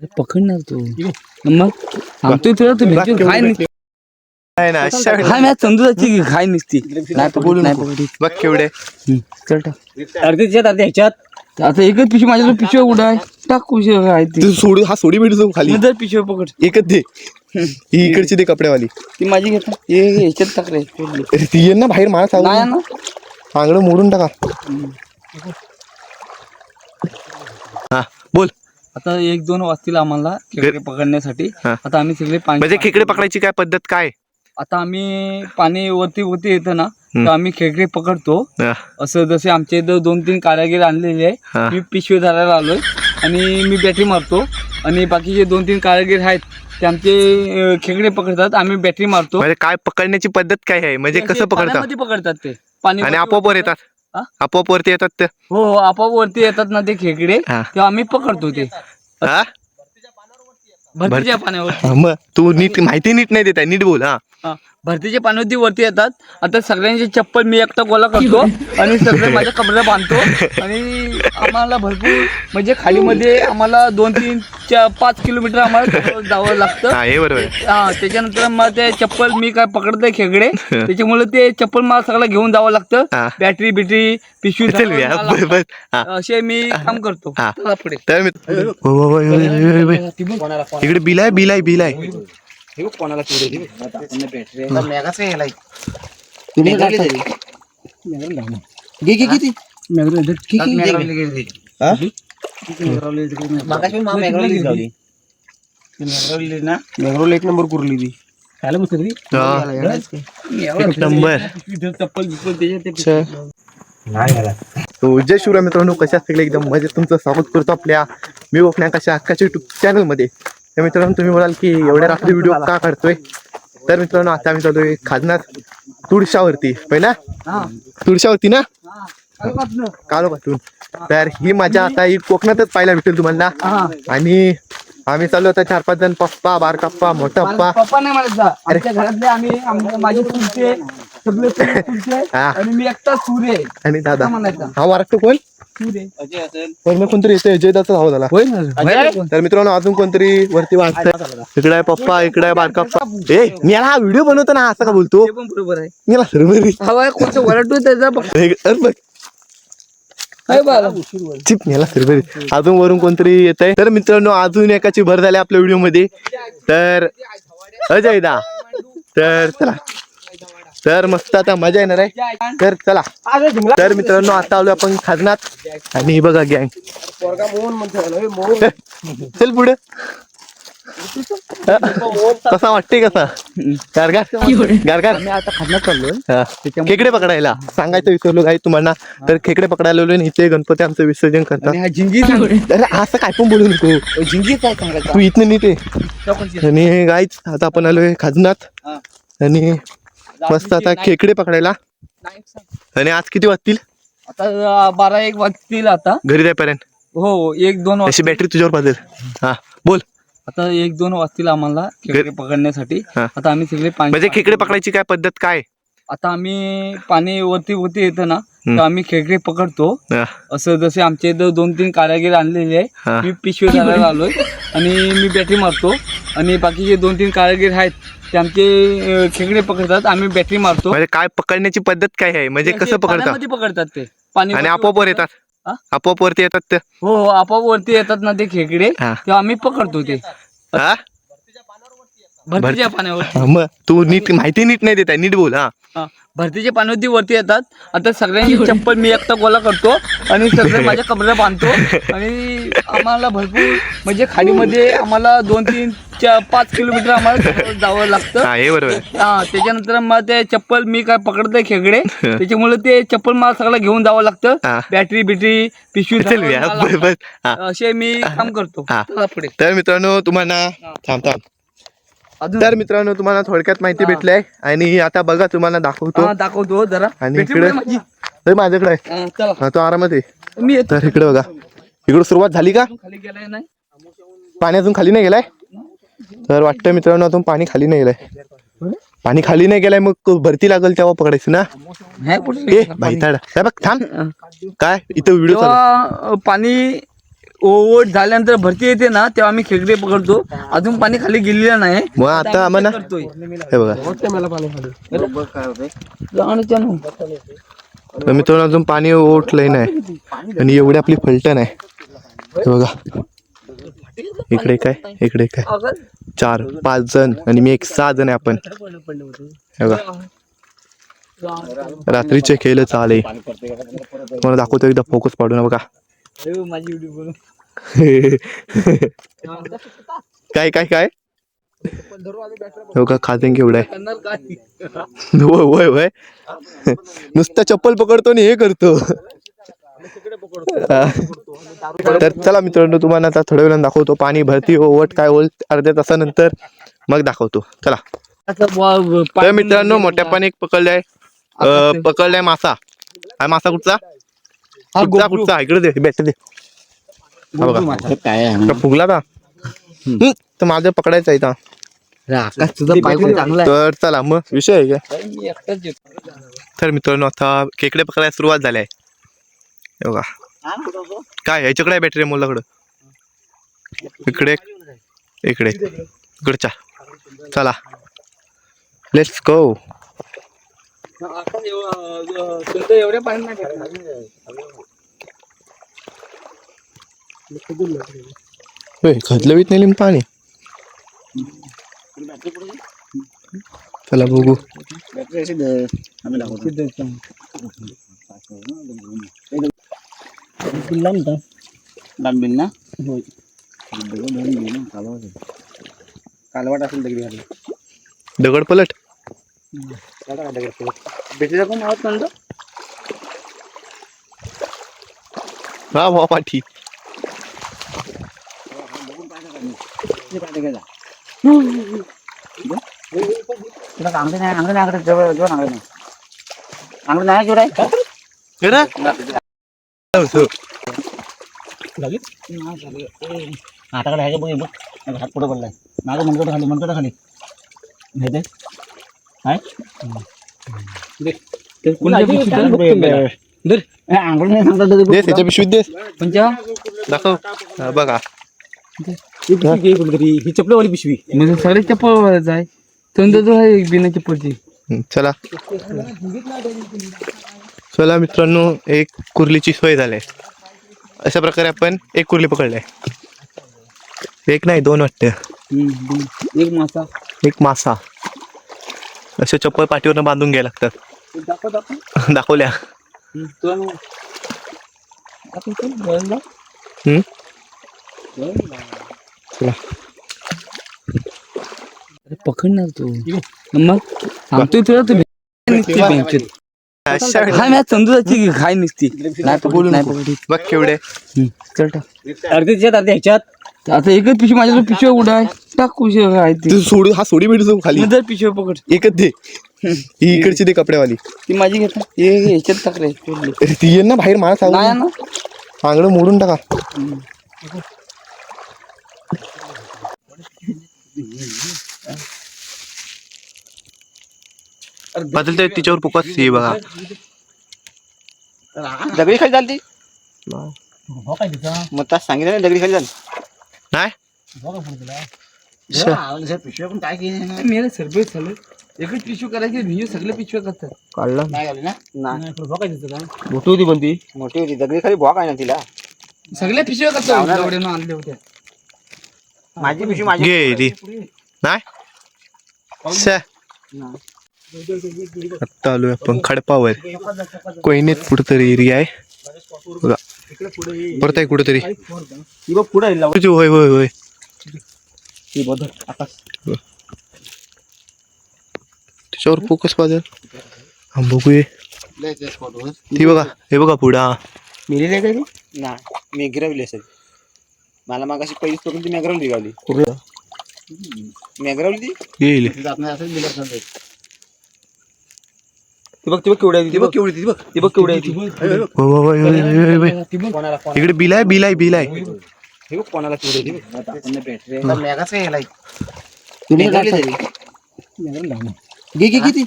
अरे पकडणार तू. मग सांगतोय तुला तू भेटू खाय नसती नाही ना अशा वेळेला- खाय मॅच समजू जाते की खाय नसती नाही पकडू नाही पकडू. बघ केवढे. चल टाक. ह्याच्यात. आता एकच पिशवी माझ्याकडे पिशवी कुठं आहे? टाक कुशे आहे ती. तू सोड हा सोडी भेटतो खाली. नंतर पिशवी पकड. एकच दे. ही इकडची दे कपड्यावाली. ती माझी घेता हे हे ह्याच्यात टाकले अरे ती ये ना बाहेर मला नाही सांग ना. आंगडं मोडून टाका. हा बोल. आता एक दोन वाजतील आम्हाला खेकडे पकडण्यासाठी. हा. आता आम्ही सगळे पाणी म्हणजे खेकडे पकडायची काय पद्धत काय? आता आम्ही पाणी वरती वरती येतं ना तर आम्ही खेकडे पकडतो. हा, असं जसे आमच्या इथं दोन तीन कारागीर आणलेले हा. आहे मी पिशवी धरायला आलोय आणि मी बॅटरी मारतो. आणि बाकीचे दोन तीन कारागीर आहेत ते आमचे अं, खेकडे पकडतात आम्ही बॅटरी मारतो. म्हणजे काय पकडण्याची पद्धत काय आहे? म्हणजे कसं पकडतात पाण्यामध्ये पकडतात ते. पाणी आणि आपोआप वर येतात? आपोआप वरती येतात ते. हो हो आपोआप वरती येतात ना ते खेकडे. हा. तेव्हा आम्ही पकडतो ते. हा? भरतीच्या पाण्यावर मग तू नीट माहिती नीट नाही देत आहे नीट बोल हा. हा, भरतीच्या पाण्यावरती वरती येतात आता सगळ्यांची चप्पल मी एकटा गोला करतो आणि सगळे माझ्या कमऱ्या बांधतो आणि आम्हाला भरपूर म्हणजे खालीमध्ये आम्हाला दोन तीन पाच किलोमीटर आम्हाला जावं लागतं हा हे बरोबर आहे. हा त्याच्यानंतर मग ते चप्पल मी काय पकडतोय खेकडे त्याच्यामुळे ते चप्पल मला सगळं घेऊन जावं लागतं हा. बॅटरी बिटरी पिशवी धरावं या, लागतं. बस, बस. हा. असे मी काम करतो हा. चला पुढे तर मी हो, हो, हो, हो, हो, हो, हो. इकडे बिल आहे बिल आहे बिल आहे घे घे किती हा? मागाशी मा मॅग्रोलीच गावली मॅग्रोल एक नंबर कुरली ती. खायला मस्त ती? हा. एक नंबर. चप्पल बिप्पल त्याच्यात ते तो जय शिवराय मित्रांनो कशा सगळे एकदम मजेत तुमचं स्वागत करतो आपल्या मी ओपण्या कशा? हक्काच्या युट्यूब चॅनलमध्ये तर मित्रांनो तुम्ही बोलाल की एवढ्या रात्री व्हिडिओ का काढतोय तर मित्रांनो आता आम्ही चाललोय खाजनार तुळशावरती. पहिला? तुळशावरती ना? कालपासनं. तर ही मजा आता ही कोकणातच पाहायला भेटेल तुम्हाला. हा. आणि आम्ही चाललो आता चार पाच जण पप्पा बारकाप्पा मोठा पप्पा नाही म्हणत जा आमच्या घरातले आम्ही आम- माझे चुलते सगळे सगळे चुलते. आणि मी एकटा सूर्य आहे. आणि दादा. म्हणायचं? हा वारकतो कोण? कोणतरी येतोय अजयदाचा झाला तर मित्रांनो अजून कोणतरी वरती वाचतंय इकडे आहे पप्पा इकडे आहे बारकाप्पा ए मी याला हा व्हिडिओ बनवतो ना असं का बोलतो? बरोबर आहे. मी याला चिप सर्व अजून वरून कोणतरी येत आहे तर मित्रांनो अजून एकाची भर झाली आपल्या व्हिडिओमध्ये तर अजय दा. तर चला. तर मस्त आता मजा येणार आहे. तर चला. तर मित्रांनो आता आलो आपण खाजनात. आणि हे बघा गँग. चल पुढे. कसा वाटते कसा? गारगार? गारगार? मी आता खाण्यात चाललोय हा. खेकडे पकडायला. सांगायचं विसरलो काही तुम्हाला. तर खेकडे पकडायला आणि इथे गणपती आमचं विसर्जन करतात. सांग अरे असं काय पण बोलू नको. झिंगी काय तू इथनं नाही ते चौकशी. आणि गाईच आता आपण आलोय खाजनात. आणि मस्त आता खेकडे पकडायला. आणि आज किती वाजतील आता बारा एक वाजतील आता. घरी जाईपर्यंत. हो एक दोन अशी बॅटरी तुझ्यावर पाहिजे हा बोल. आता एक दोन वाजतील आम्हाला खेकडे पकडण्यासाठी. हा. आता आम्ही सगळे पाणी म्हणजे खेकडे पकडायची काय पद्धत काय? आता आम्ही पाणी वरती वरती येतं ना. तर आम्ही खेकडे पकडतो. हा, असं जसे आमच्या इथं दोन तीन कारागीर आणलेले हा. आहे मी पिशवी आलोय आणि मी बॅटरी मारतो. आणि बाकीचे दोन तीन कारागीर आहेत. ते आमचे खेकडे पकडतात आम्ही बॅटरी मारतो. म्हणजे काय पकडण्याची पद्धत काय आहे? म्हणजे कसं पकडतात पाण्यामध्ये पकडतात? ते. पाणी आणि आपोआप वर येतात? हा? आपोआप वरती येतात ते? हो हो आपोआप वरती येतात ना ते खेकडे. हा. तेव्हा आम्ही पकडतो ते. हा? भरतीच्या पाण्यावर हा, मग तू नीट माहिती नीट नाही देत आहे नीट बोल हा. हा भरतीच्या पाण्यावरती वरती येतात. आता सगळ्यांची चप्पल मी एकटा गोला करतो आणि सगळे माझ्या कमऱ्या बांधतो. आणि आम्हाला भरपूर म्हणजे खाडीमध्ये आम्हाला दोन तीन चा- पाच किलोमीटर आम्हाला जावं लागतं. हा हे बरोबर. आहे. हा त्याच्यानंतर मग ते चप्पल मी काय पकडतोय खेकडे. त्याच्यामुळे ते चप्पल मला सगळं घेऊन जावं लागतं. हा. बॅटरी बिटरी पिशवी चल या, धरावं बस, लागतं. बस. हा. असे मी काम करतो. हा. चला पुढे. तर मित्रांनो तुम्हाला थांब थांब. तर मित्रांनो तुम्हाला थोडक्यात माहिती भेटली आहे आणि आता बघा तुम्हाला दाखवतो. हा, दाखवतो जरा. आणि इकडे माझ्याकडे आहे. हा, चला. हा तो आरामात आहे. मी तर इकडे बघा. इकडे सुरुवात झाली का? खाली गेलाय नाही. पाणी अजून खाली नाही गेलाय? तर वाटतं मित्रांनो अजून पाणी खाली नाही गेलाय. पाणी खाली नाही गेलाय मग भरती लागल तेव्हा पकडायचं ना? हे ए भाईताड थांब. काय? इथं व्हिडिओ पाणी ओव्हर झाल्यानंतर भरती येते ना तेव्हा आम्ही खेकडे पकडतो. अजून पाणी खाली गेलेलं नाही. मग आता आम्हाला करतोय. हे बघा. त्यानं. तर मित्रांनो अजून पाणी ओटलंय नाही. आणि एवढी आपली फलटण आहे. हे बघा. इकडे काय? इकडे काय? चार पाच जण आणि मी एक सहा जण आहे आपण. हे बघा. रात्रीचे खेळ चाले मला दाखवतो एकदा फोकस पाडू ना बघा. माझी. काय काय काय? हो का खाते केवढं? होय होय होय. नुसतं चप्पल पकडतो आणि हे करतो. तर चला मित्रांनो तुम्हाला आता थोड्या वेळानं दाखवतो. पाणी भरती ओवट काय होईल अर्ध्या तासानंतर मग दाखवतो. चला. तर मित्रांनो मोठ्या पाणी एक पकडलाय. पकडलाय मासा. हा मासा कुठचा? हा इकडे दे बेट दे. हा बघा. काय का फुगला का हम्म, तर माझं पकडायचं आहे इथं. आकाश तुझा पाय पण चांगला आहे. तर चला मग विषय आहे का. तर मित्रांनो आता खेकडे पकडायला सुरुवात झाली आहे. हे बघा. काय याच्याकडे आहे बॅटरी मुलाकडं? इकडे इकडे. इकडच्या चला. लेट्स गो तुमचं एवढ्या पाणी नाही टाकणार. खतलवीत नेली पाणी. चला बघू. लांबील ना? कालवाट असेल दगड पलट भेटीला कोण आहोत म्हणतो हा भावा पाठी तुला अंगडी नाही अंगडी नाही अंगडी जवळ जवळ अंगडी नाही अंगडी त्याच्या पिशवीत दे. दाखव. हा, बघा. ही चपलेवाली पिशवी. म्हणजे सगळे चप्पल आहे. जो आहे बिना चप्पलची. चला. चला मित्रांनो एक कुर्लीची सोय झाली. अशा प्रकारे आपण एक कुर्ली पकडलाय एक नाही दोन वाटते. एक मासा. एक मासा. असे चप्पल पाठीवरनं बांधून घ्यायला लागतात. दाखव दाखव. दाखवल्या. पकडणार तू मग सांगतोय तुला तू. निसती बेंचेत अशा हा मॅच समजूची खाय निसती नाही पकडू नाही पकडू. बघ केवढे. चल अर्ध्या ह्याच्यात. आता एकच पिशवी पिशव्या कुठं आहे. टाक ती. सोडू हा सोडी भेटतो खाली. नंतर पिशव्या पकड. एकच दे. ही इकडची दे कपड्यावाली. ती माझी घेता हे ह्याच्यात टाक रे सोडली. अरे ती ये ना बाहेर मला नाही सांग ना आंगडं मोडून टाका. बदलते तिच्यावर फोकस हे बघा. दगडी खाली तिचा मग तास सांगितलं ना दगडी खाली चाल नाही? हो. पिशव्या पण काय केली झालं. एकच पिशवी करायची भिजू सगळे पिशव्या करतात. काढला? नाही ना? काय मोठी होती पण ती. मोठी होती. दगडी खाली भॉक आहे ना तिला. सगळ्या पिशव्या करतात एवढ्या आणल्या होत्या. माझी पिशवी माझी घे ती. नाही? शे. आता आलोय आपण खडपावर. कोयनेत कुठतरी एरिया आहे. बघा. परत आहे कुठतरी. ती बघ पुढे लाव होय होय होय. ती बघ आकाश. त्याच्यावर फोकस पाहिजे हा बघूये. ती बघा हे बघा पुढा. मिळेल मी गिरवली असेल. मला मग अशी पहिलीच पकडून ती मॅग्रावली गावली मॅग्रावली ती? येईल. ती बघ ती बघ केवढी ती बघ. केवढी ती बघ. ती बघ केवढी ती होय, होय, होय, होय. कोणाला इकडे बिल आहे बिल आहे बिल आहे हे बघ कोणाला केवढी आहे मॅगाच काय गेलाय घे घे किती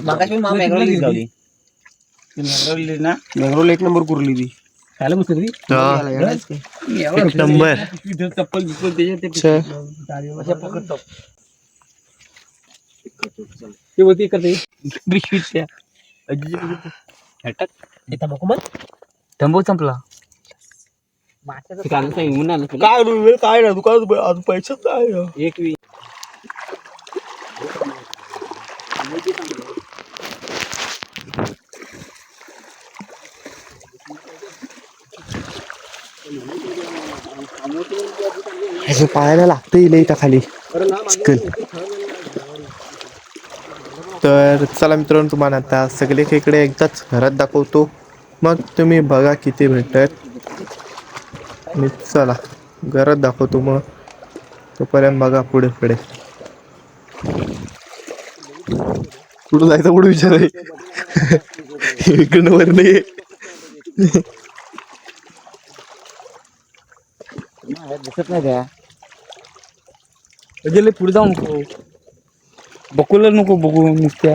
मगाशी पण मला मॅग्रावलीच गावली मेघरवली ना मेघरोल एक नंबर कुरली ती खायला मस्त ती हा. एवढं एक नंबर तिथं चप्पल बिप्पल त्याच्यात ते अच्छा. अशा पकडतो ते होती करते बिस्किटच्या तंबू संपला. काय काय ना दुकानात अजून पैसा काय एक वी असं पायाला लागतं येईल इथं खाली. चिकन. तर चला मित्रांनो तुम्हाला आता सगळे खेकडे एकदाच घरात दाखवतो. मग तुम्ही बघा किती भेटतात आणि चला घरात दाखवतो मग. तोपर्यंत बघा पुढे पुढे. कुठं जायचं पुढे विचार आहे? इकडनं वर नाही दिसत नाही त्या गेले पुढे जाऊ नको. बकुला नको बघू नुसत्या.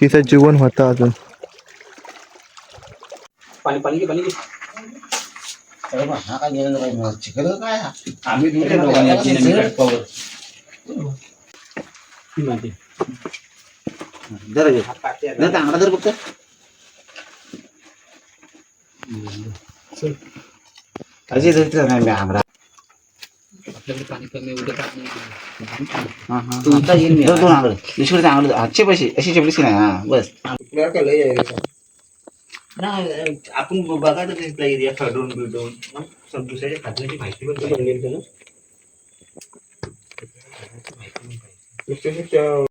तिचं जीवन होतं अजून पाणी पाणी घे पाणी घे अरे बा, हा काय गेलेलं बाई मग. चिकन काय हा? आम्ही दोघे दोघांनी याची नेहमी cut power. ती म्हणते. जरा घे. नाही, चांगला जर बघतो अजय धरते नाही मी आमरा आपल्याकडे पाणी कमी उद्या पाणी नाही. हा हा. तू आता येईन मी. दोन आंगळे दुसरे चांगलं आजचे पैसे अशी चपलीस नाही हा बस. नाही आपण बघायचं तिथला एरिया ठरवून बिडवून मग दुसऱ्याच्या खात्याची माहिती पण पाहिजे.